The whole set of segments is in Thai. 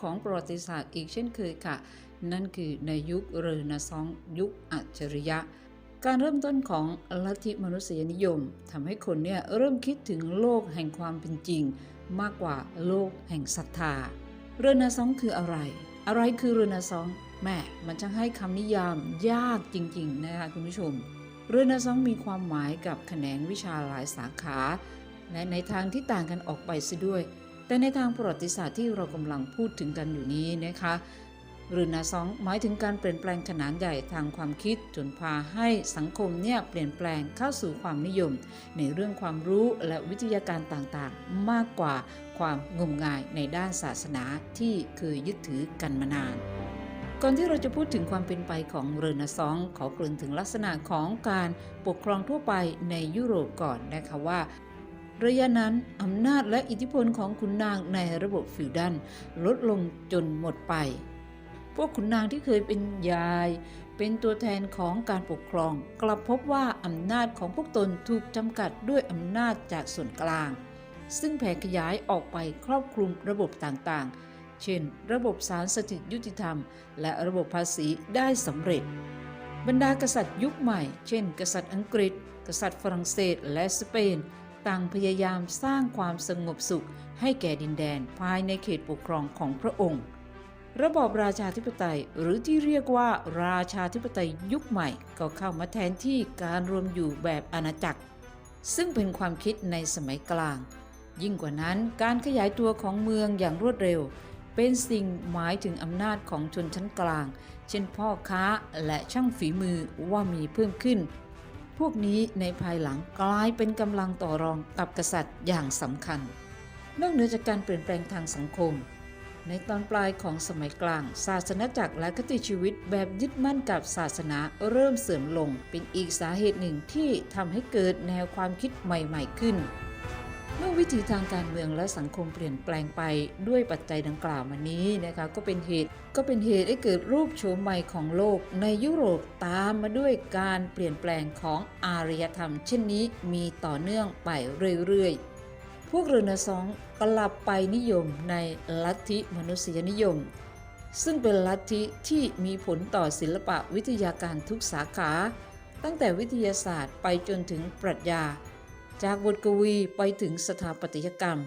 ของประวัติศาสตร์อีกเช่นเคยค่ะ นั่นคือในยุคเรเนซองส์ยุคอัจฉริยะ การเริ่มต้นของลัทธิมนุษยนิยมทำให้คนเนี่ยเริ่มคิดถึงโลกแห่งความเป็นจริง มากกว่าโลกแห่งศรัทธา เรเนซองส์คืออะไร อะไรคือเรเนซองส์แม่มันจะให้คำนิยามยากจริง ๆ นะคะคุณผู้ชม เรเนซองส์มีความหมายกับแขนงวิชาหลายสาขา และในทางที่ต่างกันออกไปซะด้วย แต่ในทางประวัติศาสตร์ที่เรากำลังพูดถึงกันอยู่นี้นะคะเรเนซองส์หมายถึงการเปลี่ยนแปลงขนาดใหญ่ทางความคิดจนพาให้สังคมเนี่ยเปลี่ยนแปลงเข้าสู่ความนิยม ในเรื่องความรู้และวิทยาการต่างๆ มากกว่าความงมงายในด้านศาสนาที่เคยยึดถือกันมานาน ก่อนที่เราจะพูดถึงความเป็นไปของเรเนซองส์ขอกริ่นถึงลักษณะของการปกครองทั่วไปในยุโรปก่อนนะคะว่า ระยะนั้นอำนาจและอิทธิพลของขุนนางในระบบฟิวดัลลดลงจนหมดไป พวกขุนนางที่เคยเป็นยาย เป็นตัวแทนของการปกครอง กลับพบว่าอำนาจของพวกตนถูกจำกัดด้วยอำนาจจากส่วนกลาง ซึ่งแผ่ขยายออกไปครอบคลุมระบบต่างๆ เช่น ระบบศาลสถิตยุติธรรม และระบบภาษีได้สำเร็จ บรรดากษัตริย์ยุคใหม่ เช่น กษัตริย์อังกฤษ กษัตริย์ฝรั่งเศสและสเปน ต่างพยายามสร้างความสงบสุขให้แก่ดินแดนภายในเขตปกครองของพระองค์ ระบอบราชาธิปไตยหรือที่เรียกว่าราชาธิปไตยยุคใหม่ก็เข้ามาแทนที่การรวมอยู่แบบอาณาจักร ซึ่งเป็นความคิดในสมัยกลาง ยิ่งกว่านั้นการขยายตัวของเมืองอย่างรวดเร็ว เป็นสิ่งหมายถึงอำนาจของชนชั้นกลาง เช่นพ่อค้าและช่างฝีมือว่ามีเพิ่มขึ้น พวกนี้ในภายหลังกลายเป็นกำลังต่อรองกับกษัตริย์อย่างสำคัญ นอกเหนือจากการเปลี่ยนแปลงทางสังคม ในตอนปลายของสมัยกลาง ศาสนาจักรและคติชีวิตแบบยึดมั่นกับศาสนาเริ่มเสื่อมลง เป็นอีกสาเหตุหนึ่งที่ทำให้เกิดแนวความคิดใหม่ ๆขึ้น เมื่อวิถีทางการเมืองและสังคมเปลี่ยนแปลงไปด้วยปัจจัยดังกล่าวมานี้นะคะก็เป็นเหตุก็เป็นเหตุให้เกิดรูปโฉมใหม่ของโลก ในยุโรปตามมาด้วยการเปลี่ยนแปลงของอารยธรรม เช่นนี้มีต่อเนื่องไปเรื่อยๆ พวกเรเนซองส์กลับไปนิยมในลัทธิมนุษยนิยม ซึ่งเป็นลัทธิที่มีผลต่อศิลปะวิทยาการทุกสาขา ตั้งแต่วิทยาศาสตร์ไปจนถึงปรัชญา จากบทกวีไปถึงสถาปัตยกรรม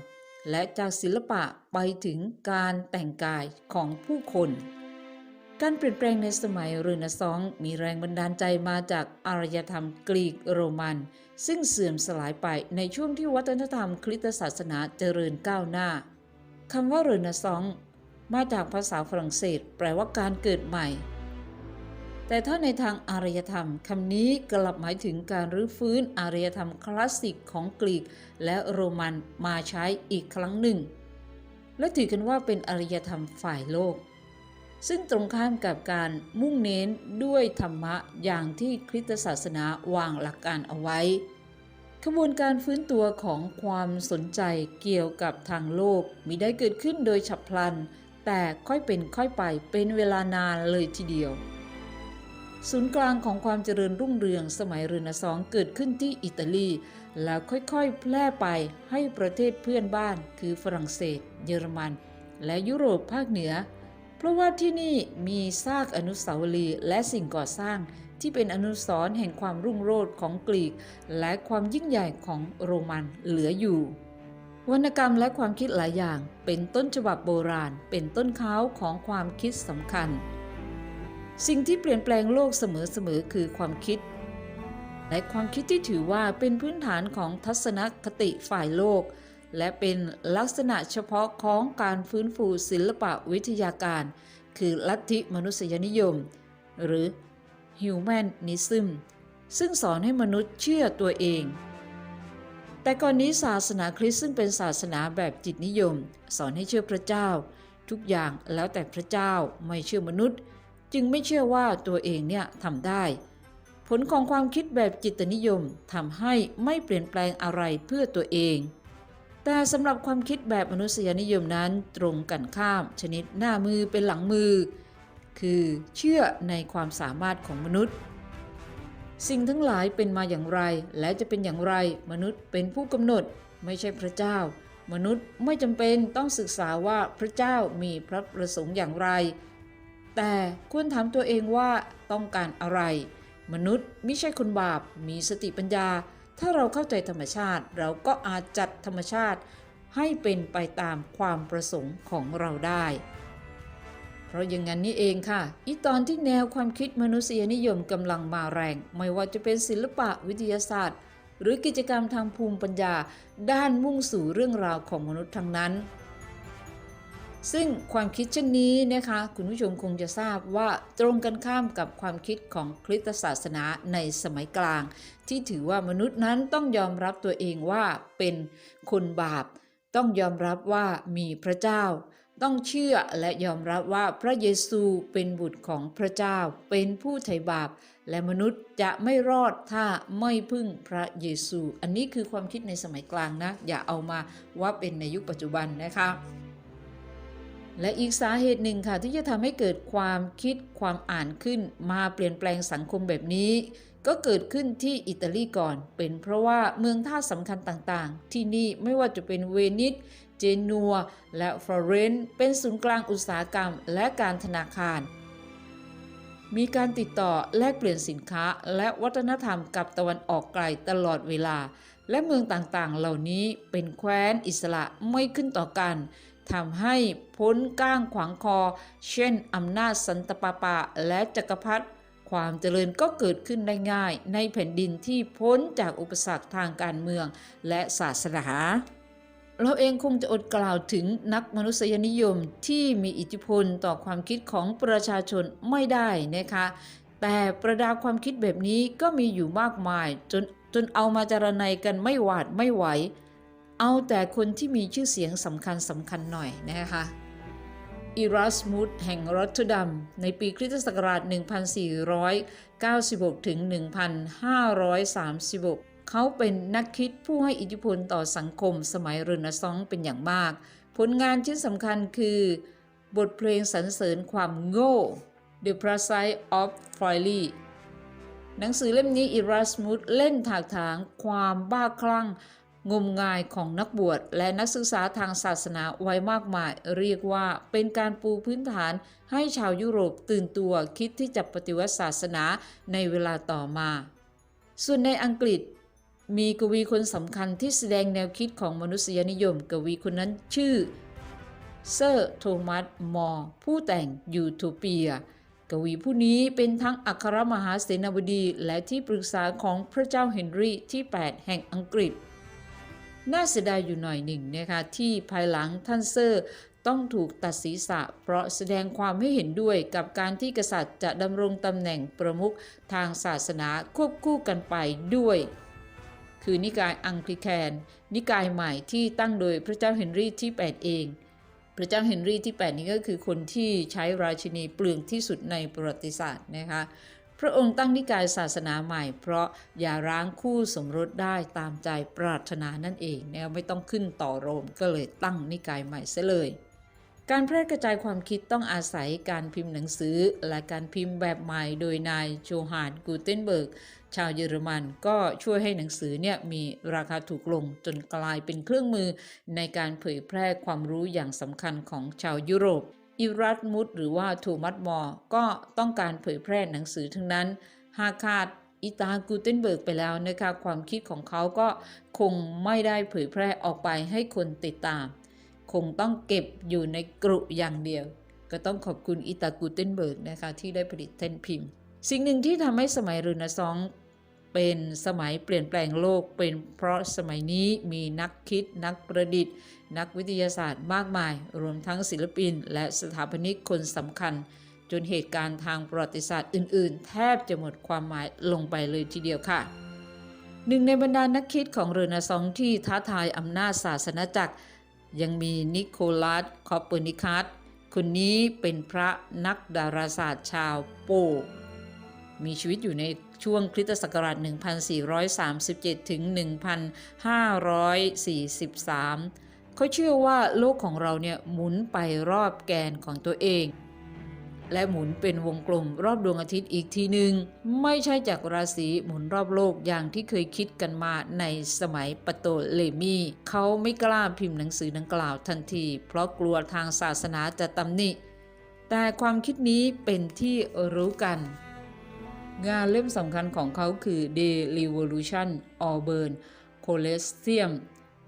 และจากศิลปะไปถึงการแต่งกายของผู้คน การเปลี่ยนแปลงในสมัยเรเนซองส์มีแรงบันดาลใจมาจากอารยธรรมกรีกโรมัน ซึ่งเสื่อมสลายไปในช่วงที่วัฒนธรรมคริสตศาสนาเจริญก้าวหน้าคำว่าเรเนซองส์มาจากภาษาฝรั่งเศส แปลว่าการเกิดใหม่ แต่ถ้าในทางอารยธรรมคำนี้กลับหมายถึงการรื้อฟื้นอารยธรรมคลาสสิกของกรีกและโรมันมาใช้อีกครั้งหนึ่ง และถือกันว่าเป็นอารยธรรมฝ่ายโลก ซึ่งตรงข้ามกับการมุ่งเน้นด้วยธรรมะอย่างที่คริสตศาสนาวางหลักการเอาไว้ขบวนการฟื้นตัวของความสนใจเกี่ยวกับทางโลกมิได้เกิดขึ้นโดยฉับพลัน แต่ค่อยเป็นค่อยไปเป็นเวลานานเลยทีเดียว ศูนย์กลางของความเจริญรุ่งเรืองสมัยเรเนซองส์เกิดขึ้นที่อิตาลี แล้วค่อยๆ แพร่ไปให้ประเทศเพื่อนบ้าน คือฝรั่งเศส เยอรมัน และยุโรปภาคเหนือ เพราะว่าที่นี่มีซากอนุสาวรีย์และสิ่งก่อสร้างที่เป็นอนุสรณ์แห่งความรุ่งโรจน์ของกรีก และความยิ่งใหญ่ของโรมันเหลืออยู่ วรรณกรรมและความคิดหลายอย่าง เป็นต้นฉบับโบราณ เป็นต้นเข้าของความคิดสำคัญ สิ่งที่เปลี่ยนแปลงโลกเสมอๆคือความคิด และความคิดที่ถือว่าเป็นพื้นฐานของทัศนคติฝ่ายโลก และเป็นลักษณะเฉพาะของการฟื้นฟูศิลปะวิทยาการ คือลัทธิมนุษยนิยม หรือ Humanism ซึ่งสอนให้มนุษย์เชื่อตัวเอง แต่ก่อนนี้ศาสนาคริสต์ซึ่งเป็นศาสนาแบบจิตนิยม สอนให้เชื่อพระเจ้า ทุกอย่างแล้วแต่พระเจ้าไม่เชื่อมนุษย์ จึงไม่เชื่อว่าตัวเองเนี่ยทำได้ ผลของความคิดแบบจิตนิยมทำให้ไม่เปลี่ยนแปลงอะไรเพื่อตัวเอง แต่สำหรับความคิดแบบมนุษยนิยมนั้นตรงกันข้าม ชนิดหน้ามือเป็นหลังมือ คือเชื่อในความสามารถของมนุษย์ สิ่งทั้งหลายเป็นมาอย่างไร และจะเป็นอย่างไรมนุษย์เป็นผู้กำหนดไม่ใช่พระเจ้า มนุษย์ไม่จำเป็นต้องศึกษาว่าพระเจ้ามีพระประสงค์อย่างไร แต่ควรถามตัวเองว่าต้องการอะไร มนุษย์ไม่ใช่คนบาป มีสติปัญญา ถ้าเราเข้าใจธรรมชาติ เราก็อาจจัดธรรมชาติ ให้เป็นไปตามความประสงค์ของเราได้ เพราะอย่างนั้นนี่เองค่ะ อีตอนที่แนวความคิดมนุษยนิยมกำลังมาแรง ไม่ว่าจะเป็นศิลปะวิทยาศาสตร์ หรือกิจกรรมทางภูมิปัญญา ด้านมุ่งสู่เรื่องราวของมนุษย์ทั้งนั้น ซึ่งความคิดเช่นนี้นะคะคุณผู้ชมคงจะทราบว่าตรงกันข้ามกับความคิดของคริสตศาสนาในสมัยกลาง ที่ถือว่ามนุษย์นั้นต้องยอมรับตัวเองว่าเป็นคนบาป ต้องยอมรับว่ามีพระเจ้า ต้องเชื่อและยอมรับว่าพระเยซูเป็นบุตรของพระเจ้า เป็นผู้ไถ่บาป และมนุษย์จะไม่รอดถ้าไม่พึ่งพระเยซู อันนี้คือความคิดในสมัยกลางนะ อย่าเอามาว่าเป็นในยุคปัจจุบันนะคะ และอีกสาเหตุหนึ่งค่ะที่จะทำให้เกิดความคิดความอ่านขึ้น มาเปลี่ยนแปลงสังคมแบบนี้ ก็เกิดขึ้นที่อิตาลีก่อน เป็นเพราะว่าเมืองท่าสำคัญต่างๆ ที่นี่ไม่ว่าจะเป็นเวนิสเจนัว และฟลอเรนซ์เป็นศูนย์กลางอุตสาหกรรม และการธนาคาร มีการติดต่อแลกเปลี่ยนสินค้า และวัฒนธรรมกับตะวันออกไกลตลอดเวลา และเมืองต่างๆ เหล่านี้เป็นแคว้นอิสระไม่ขึ้นต่อกัน ทำให้พ้นก้างขวางคอ เช่นอำนาจสันตปาปาและจักรพรรดิความเจริญก็เกิดขึ้นได้ง่าย ในแผ่นดินที่พ้นจากอุปสรรคทางการเมืองและศาสนาเราเองคงจะอดกล่าวถึงนักมนุษยนิยมที่มีอิทธิพลต่อความคิดของประชาชนไม่ได้นะคะ แต่ประดาความคิดแบบนี้ก็มีอยู่มากมาย จนจนเอามาจารณัยกันไม่หวาดไม่ไหว เอาแต่คนที่มีชื่อเสียงสำคัญสำคัญหน่อยนะคะอิรัสมุสแห่งรอตเทอร์ดัมในปีคริสตศักราช 1496 ถึง 1536 เขาเป็นนักคิดผู้ให้อิทธิพลต่อสังคมสมัยเรเนซองส์เป็นอย่างมาก ผลงานชิ้นสำคัญคือ บทเพลงสรรเสริญความโง่ The Price of Folly หนังสือเล่มนี้อิรัสมุสเล่นถากถางความบ้าคลั่ง งมงายของนักบวชและนักศึกษาทางศาสนาไว้มากมาย เรียกว่าเป็นการปูพื้นฐานให้ชาวยุโรปตื่นตัวคิดที่จะปฏิวัติศาสนาในเวลาต่อมา ส่วนในอังกฤษมีกวีคนสำคัญที่แสดงแนวคิดของมนุษยนิยม กวีคนนั้นชื่อเซอร์โทมัสมอร์ผู้แต่งยูโทเปีย กวีผู้นี้เป็นทั้งอัครมหาเสนาบดีและที่ปรึกษาของพระเจ้าเฮนรี่ที่ 8 แห่งอังกฤษ น่าเสียดายอยู่หน่อยหนึ่งนะคะที่ภายหลังท่านเซอร์ต้องถูกตัดศีรษะ เพราะแสดงความไม่เห็นด้วยกับการที่กษัตริย์จะดำรงตำแหน่งประมุขทางศาสนาควบคู่กันไปด้วย คือนิกายอังคลิแคน นิกายใหม่ที่ตั้งโดยพระเจ้าเฮนรี่ที่ 8 เอง พระเจ้าเฮนรี่ที่ 8 นี้ก็คือคนที่ใช้ราชินีเปลืองที่สุดในประวัติศาสตร์นะคะ พระองค์ตั้งนิกายศาสนาใหม่ เพราะอย่าร้างคู่สมรสได้ตามใจปรารถนานั่นเองนะไม่ต้องขึ้นต่อโรมก็เลยตั้งนิกายใหม่เสียเลยการแพร่กระจายความคิดต้องอาศัยการพิมพ์หนังสือ และการพิมพ์แบบใหม่โดยนายโจฮานกูเทนเบิร์ก ชาวเยอรมันก็ช่วยให้หนังสือเนี่ยมีราคาถูกลงจนกลายเป็นเครื่องมือในการเผยแพร่ความรู้อย่างสำคัญของชาวยุโรป อิรัสมุสหรือว่าโทมัสมอร์ก็ต้องการเผยแพร่หนังสือทั้งนั้น หากขาดอิตากูเทนเบิร์กไปแล้วนะคะความคิดของเขาก็คงไม่ได้เผยแพร่ออกไปให้คนติดตาม คงต้องเก็บอยู่ในกรุอย่างเดียว ก็ต้องขอบคุณอิตากูเทนเบิร์กนะคะที่ได้ผลิตแท่นพิมพ์ สิ่งหนึ่งที่ทำให้สมัยรเนซอง เป็นสมัยเปลี่ยนแปลงโลกเป็นเพราะสมัยนี้มีนักคิดนักประดิษฐ์ นักวิทยาศาสตร์มากมาย รวมทั้งศิลปิน และสถาปนิกคนสำคัญ จนเหตุการณ์ทางประวัติศาสตร์อื่น ๆ แทบจะหมดความหมายลงไปเลยทีเดียวค่ะหนึ่งในบรรดานักคิดของเรเนซองส์ที่ท้าทายอำนาจศาสนาจักร ยังมีนิโคลัสคอปเปอร์นิคัสคนนี้เป็นพระนักดาราศาสตร์ชาวโป มีชีวิตอยู่ในช่วงคริสตศักราช 1437 ถึง 1543 เขาเชื่อว่าโลกของเราเนี่ยหมุนไปรอบแกนของตัวเอง และหมุนเป็นวงกลมรอบดวงอาทิตย์อีกทีหนึ่งไม่ใช่จากราศีหมุนรอบโลกอย่างที่เคยคิดกันมาในสมัยปโตเลมีเขาไม่กล้าพิมพ์หนังสือดังกล่าวทันที เพราะกลัวทางศาสนาจะตำหนิแต่ความคิดนี้เป็นที่รู้กัน งานเล่มสำคัญของเขาคือ The Revolution Auburn Coliseum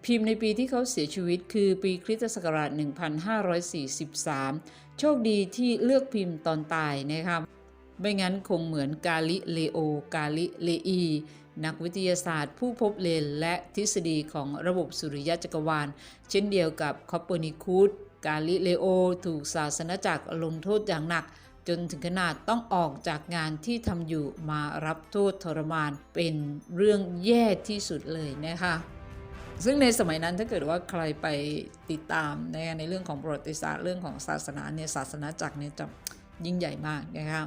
พิมพ์ในปีที่เขาเสียชีวิตคือปีคริสตศักราช 1543 โชคดีที่เลือกพิมพ์ตอนตายนะครับไม่งั้นคงเหมือนกาลิเลโอกาลิเลอี นักวิทยาศาสตร์ผู้พบเลนและทฤษฎีของระบบสุริยะจักรวาล เช่นเดียวกับคอปเปอร์นิคุสกาลิเลโอถูกศาสนาจักรลงโทษอย่างหนัก จนถึงขนาดต้องออกจากงานที่ทำอยู่มารับโทษทรมานเป็นเรื่องแย่ที่สุดเลยนะคะซึ่งในสมัยนั้นถ้าเกิดว่าใครไปติดตามในในเรื่องของประวัติศาสตร์เรื่องของศาสนาเนี่ยศาสนาจักรเนี่ยจะยิ่งใหญ่มากนะคะ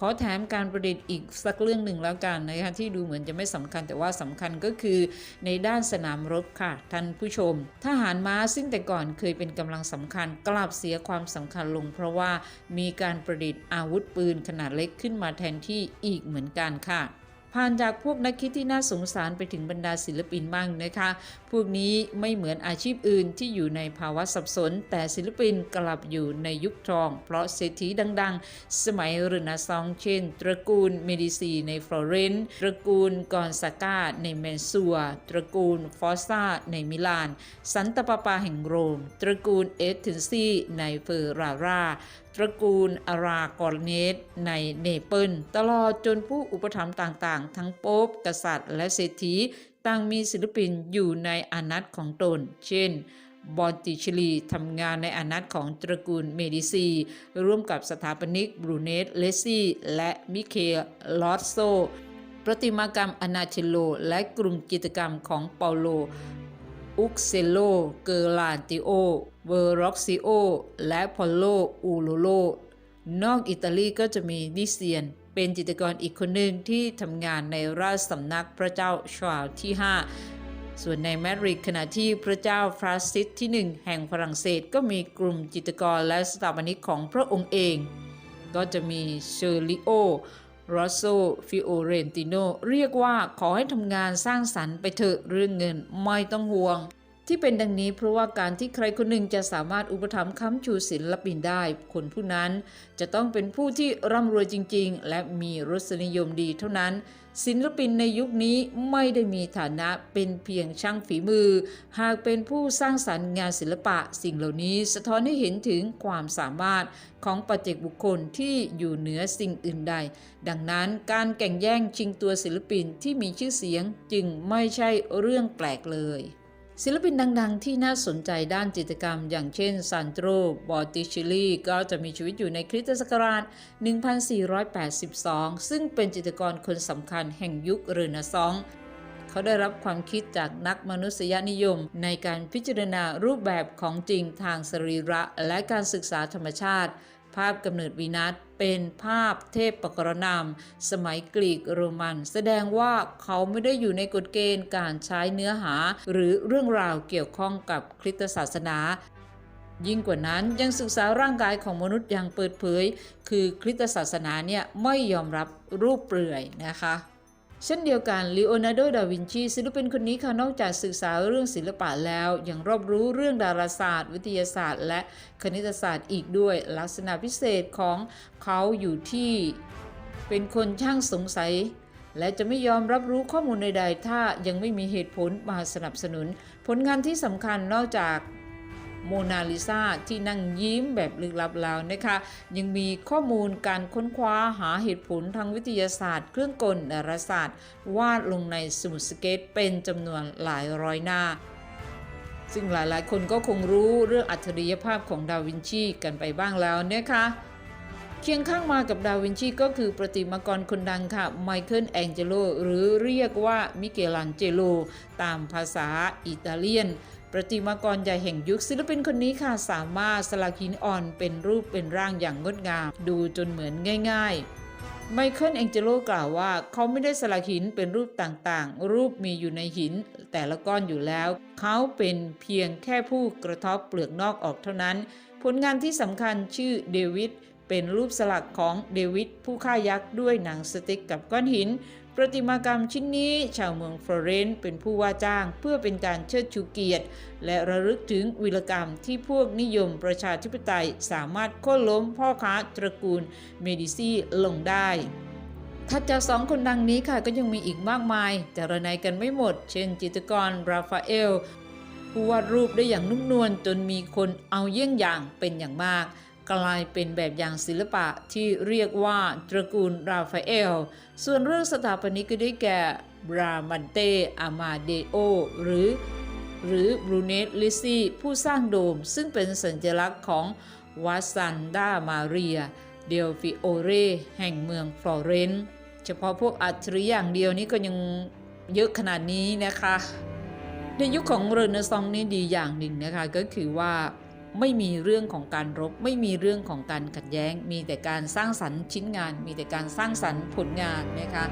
ขอแถมการประดิษฐ์อีกสักเรื่องหนึ่งแล้วกันนะคะที่ดูเหมือนจะไม่สำคัญแต่ว่าสำคัญก็คือในด้านสนามรบค่ะ ท่านผู้ชม ทหารม้าซึ่งแต่ก่อนเคยเป็นกำลังสำคัญกลับเสียความสำคัญลง เพราะว่ามีการประดิษฐ์อาวุธปืนขนาดเล็กขึ้นมาแทนที่อีกเหมือนกันค่ะผ่านจากพวกนักคิดที่น่าสงสารไปถึงบรรดาศิลปินบ้างนะคะพวกนี้ไม่เหมือนอาชีพอื่นที่อยู่ในภาวะสับสน แต่ศิลปินกลับอยู่ในยุคทอง เพราะเศรษฐีดังๆ สมัยรเนซองเช่น ตระกูลเมดิซีในฟลอเรนซ์ตระกูลกอนซาก้าในแมนซัวตระกูลฟอสซาในมิลาน สันตปาปาแห่งโรม ตระกูลเอสเทนซีในเฟอราราตระกูลอารากอรเนสในเนเปิลตลอดจนผู้อุปถัมภ์ต่างๆ ทั้งโป๊ปกษัตริย์และเศรษฐี ต่างมีศิลปินอยู่ในอานัตของตน เช่น บอนติชลีทำงานในอานัตของตระกูลเมดิซี ร่วมกับสถาปนิกบรูเนสเลซี่ และมิเคลลอสโซ ประติมากรรมอนาเชโล และกลุ่มกิจกรรมของเปาโล อุกเซโล เกอร์ลานติโอ เวอร์ร็อกซิโอ และพอลโล อูโลโล นอกอิตาลีก็จะมีนิเซียน เป็นจิตรกรอีกคนหนึ่งที่ทำงานในราชสำนักพระเจ้าชาร์ลที่ 5 ส่วนในมาดริดขณะที่พระเจ้าฟรานซิสที่ 1 แห่งฝรั่งเศสก็มีกลุ่มจิตรกรและสถาปนิกของพระองค์เอง ก็จะมีเชอริโอรอสโซฟิโอเรนติโนเรียกว่าขอให้ทำงานสร้างสรรค์ไปเถอะเรื่องเงินไม่ต้องห่วง ที่เป็นดังนี้เพราะว่าการที่ใครคนหนึ่งจะสามารถอุปถัมภ์ค้ำชูศิลปินได้ คนผู้นั้นจะต้องเป็นผู้ที่ร่ำรวยจริง ๆ และมีรสนิยมดีเท่านั้น ศิลปินในยุคนี้ไม่ได้มีฐานะเป็นเพียงช่างฝีมือ หากเป็นผู้สร้างสรรค์งานศิลปะ สิ่งเหล่านี้สะท้อนให้เห็นถึงความสามารถของปัจเจกบุคคลที่อยู่เหนือสิ่งอื่นใด ดังนั้นการแข่งแย่งชิงตัวศิลปินที่มีชื่อเสียงจึงไม่ใช่เรื่องแปลกเลย ศิลปินดังๆ ที่น่าสนใจด้านจิตรกรรม อย่างเช่นซันโตรบอติชิลีก็จะมีชีวิตอยู่ในคริสตศักราช 1482 ซึ่งเป็นจิตรกรคนสำคัญแห่งยุคเรเนซองส์เขาได้รับความคิดจากนักมนุษยนิยม ในการพิจารณารูปแบบของจริงทางสรีระและการศึกษาธรรมชาติ ภาพกำเนิดวีนัสเป็นภาพเทพปกรณามสมัยกรีกโรมัน แสดงว่าเขาไม่ได้อยู่ในกฎเกณฑ์การใช้เนื้อหา หรือเรื่องราวเกี่ยวข้องกับคริสตศาสนายิ่งกว่านั้นยังศึกษาร่างกายของมนุษย์อย่างเปิดเผย คือคริสตศาสนาเนี่ยไม่ยอมรับรูปเปลือยนะคะ เช่นเดียวกันลีโอนาร์โด ดาวินชี ศิลปินคนนี้ค่ะนอกจากศึกษาเรื่องศิลปะแล้ว ยังรอบรู้เรื่องดาราศาสตร์ วิทยาศาสตร์ และคณิตศาสตร์อีกด้วย ลักษณะพิเศษของเขาอยู่ที่เป็นคนช่างสงสัย และจะไม่ยอมรับรู้ข้อมูลใดๆ ถ้ายังไม่มีเหตุผลมาสนับสนุน ผลงานที่สำคัญนอกจาก โมนาลิซาที่นั่งยิ้มแบบลึกลับแล้วนะคะ ยังมีข้อมูลการค้นคว้าหาเหตุผลทางวิทยาศาสตร์ เครื่องกลดาราศาสตร์ วาดลงในสมุดสเก็ตเป็นจำนวนหลายร้อยหน้าซึ่งหลายๆ คนก็คงรู้เรื่องอัจฉริยภาพของดาวินชีกันไปบ้างแล้วนะคะเคียงข้างมากับดาวินชีก็คือประติมากรคนดังค่ะไมเคิลแองเจโลหรือเรียกว่ามิเกลันเจโลตามภาษาอิตาเลียน ประติมากรใหญ่แห่งยุคศิลปินคนนี้ค่ะสามารถสลักหินอ่อนเป็นรูปเป็นร่างอย่างงดงาม ดูจนเหมือนง่าย ๆ ไมเคิลแองเจโลกล่าวว่า เขาไม่ได้สลักหินเป็นรูปต่างๆ รูปมีอยู่ในหิน แต่ละก้อนอยู่แล้ว เขาเป็นเพียงแค่ผู้กระทบเปลือกนอกออกเท่านั้น ผลงานที่สำคัญชื่อเดวิดเป็นรูปสลักของเดวิดผู้ฆ่ายักษ์ด้วยหนังสติ๊กกับก้อนหิน ประติมากรรมชิ้นนี้ชาวเมืองฟลอเรนซ์เป็นผู้ว่าจ้างเพื่อเป็นการเชิดชูเกียรติ และระลึกถึงวีรกรรมที่พวกนิยมประชาธิปไตยสามารถโค่นล้มพ่อค้าตระกูลเมดิซีลงได้ถัดจากสองคนดังนี้ค่ะก็ยังมีอีกมากมายแต่ระนายกันไม่หมด เช่น จิตรกรราฟาเอลผู้วาดรูปได้อย่างนุ่มนวลจนมีคนเอาเยี่ยงอย่างเป็นอย่างมาก กลายเป็นแบบอย่างศิลปะที่เรียกว่าตระกูลราฟาเอล ส่วนเรื่องสถาปนิกก็ได้แก่บรามันเตอามาเดโอหรือ หรือบรูเนตลิซี่ผู้สร้างโดม ซึ่งเป็นสัญลักษณ์ของวัดซันดามาเรีย เดลฟิโอเร แห่งเมืองฟลอเรนซ์เฉพาะพวกอัจฉริยะอย่างเดียวนี้ก็ยังเยอะขนาดนี้นะคะ ในยุคของเรเนซองส์นี่ดีอย่างหนึ่งนะคะก็คือว่า ไม่มีเรื่องของการรบ ไม่มีเรื่องของการขัดแย้ง มีแต่การสร้างสรรค์ชิ้นงาน มีแต่การสร้างสรรค์ผลงานนะคะ